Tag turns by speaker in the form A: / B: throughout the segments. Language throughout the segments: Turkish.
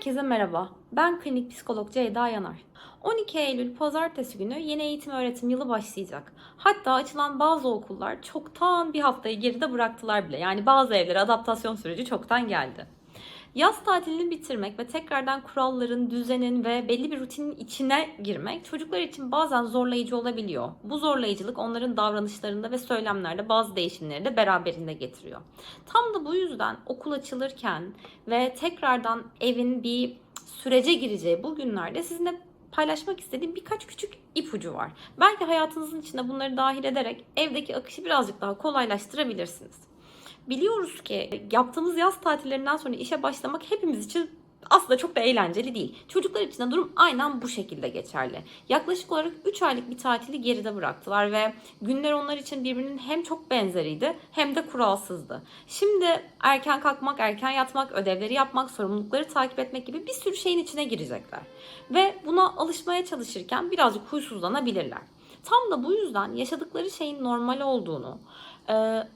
A: Herkese merhaba. Ben klinik psikolog Ceyda Yanar. 12 Eylül pazartesi günü yeni eğitim öğretim yılı başlayacak. Hatta açılan bazı okullar çoktan bir haftayı geride bıraktılar bile. Yani bazı evlere adaptasyon süreci çoktan geldi. Yaz tatilini bitirmek ve tekrardan kuralların, düzenin ve belli bir rutinin içine girmek çocuklar için bazen zorlayıcı olabiliyor. Bu zorlayıcılık onların davranışlarında ve söylemlerde bazı değişimleri de beraberinde getiriyor. Tam da bu yüzden okul açılırken ve tekrardan evin bir sürece gireceği bu günlerde sizinle paylaşmak istediğim birkaç küçük ipucu var. Belki hayatınızın içine bunları dahil ederek evdeki akışı birazcık daha kolaylaştırabilirsiniz. Biliyoruz ki yaptığımız yaz tatillerinden sonra işe başlamak hepimiz için aslında çok da eğlenceli değil. Çocuklar için de durum aynen bu şekilde geçerli. Yaklaşık olarak 3 aylık bir tatili geride bıraktılar ve günler onlar için birbirinin hem çok benzeriydi hem de kuralsızdı. Şimdi erken kalkmak, erken yatmak, ödevleri yapmak, sorumlulukları takip etmek gibi bir sürü şeyin içine girecekler. Ve buna alışmaya çalışırken birazcık huysuzlanabilirler. Tam da bu yüzden yaşadıkları şeyin normal olduğunu,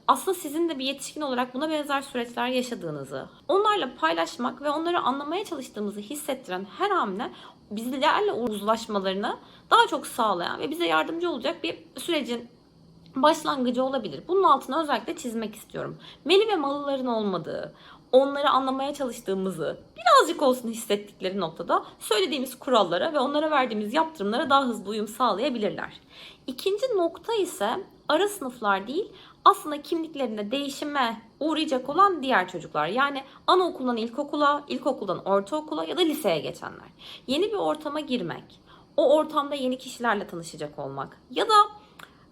A: aslında sizin de bir yetişkin olarak buna benzer süreçler yaşadığınızı, onlarla paylaşmak ve onları anlamaya çalıştığımızı hissettiren her hamle bizlerle uzlaşmalarını daha çok sağlayan ve bize yardımcı olacak bir sürecin başlangıcı olabilir. Bunun altına özellikle çizmek istiyorum. Meli ve malıların olmadığı, onları anlamaya çalıştığımızı birazcık olsun hissettikleri noktada söylediğimiz kurallara ve onlara verdiğimiz yaptırımlara daha hızlı uyum sağlayabilirler. İkinci nokta ise ara sınıflar değil aslında kimliklerinde değişime uğrayacak olan diğer çocuklar. Yani anaokulundan ilkokula, ilkokuldan ortaokula ya da liseye geçenler. Yeni bir ortama girmek, o ortamda yeni kişilerle tanışacak olmak ya da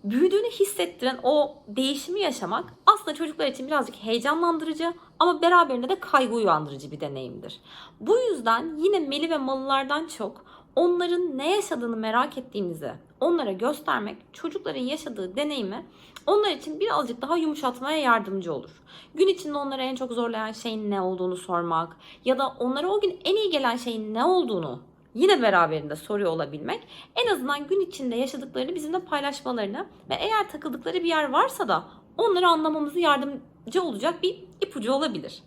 A: büyüdüğünü hissettiren o değişimi yaşamak aslında çocuklar için birazcık heyecanlandırıcı ama beraberinde de kaygı uyandırıcı bir deneyimdir. Bu yüzden yine Meli ve Malılardan çok onların ne yaşadığını merak ettiğimizi onlara göstermek çocukların yaşadığı deneyimi onlar için birazcık daha yumuşatmaya yardımcı olur. Gün içinde onlara en çok zorlayan şeyin ne olduğunu sormak ya da onlara o gün en iyi gelen şeyin ne olduğunu yine beraberinde soruyor olabilmek en azından gün içinde yaşadıklarını bizimle paylaşmalarını ve eğer takıldıkları bir yer varsa da onları anlamamızı yardımcı olacak bir ipucu olabilir.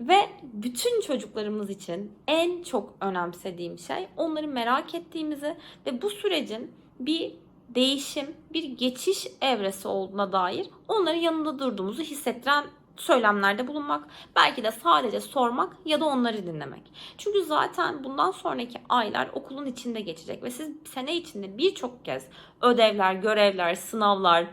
A: Ve bütün çocuklarımız için en çok önemsediğim şey onları merak ettiğimizi ve bu sürecin bir değişim, bir geçiş evresi olduğuna dair onların yanında durduğumuzu hissettiren söylemlerde bulunmak, belki de sadece sormak ya da onları dinlemek. Çünkü zaten bundan sonraki aylar okulun içinde geçecek ve siz sene içinde birçok kez ödevler, görevler, sınavlar,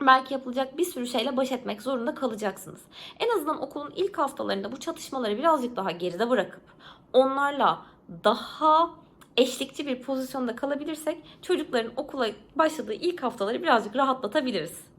A: belki yapılacak bir sürü şeyle baş etmek zorunda kalacaksınız. En azından okulun ilk haftalarında bu çatışmaları birazcık daha geride bırakıp onlarla daha eşlikçi bir pozisyonda kalabilirsek çocukların okula başladığı ilk haftaları birazcık rahatlatabiliriz.